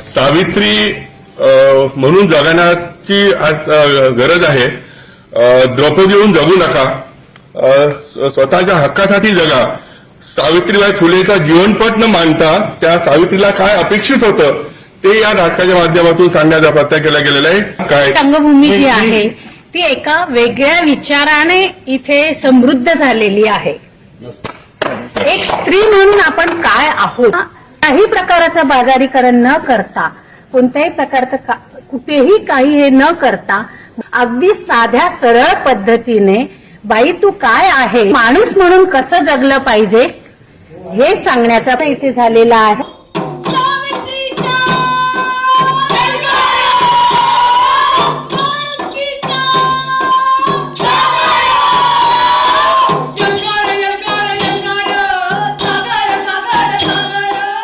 सावित्री अ, म्हणून जगण्याची गरज आहे. द्रौपदी होऊन जगू नका. स्वतःच्या हक्कासाठी जगा. सावित्रीबाई फुलेचा जीवनपट न मांडता त्या सावित्रीला काय अपेक्षित होतं ते या नाटकाच्या माध्यमातून सांगण्याचा प्रयत्न केला गेलेला आहे. काय? रंगभूमी जी आहे ती एका वेगळ्या विचाराने इथे समृद्ध झालेली आहे. एक स्त्री म्हणून आपण काय आहोत? काही प्रकाराचं बाजारीकरण न करता कोणत्याही प्रकारचं का- कुठेही काही हे न करता अगदी साध्या सरळ पद्धतीने बाई तू काय आहे? माणूस म्हणून कसं जगलं पाहिजे? हे सांगण्याचा इथे झालेला आहे.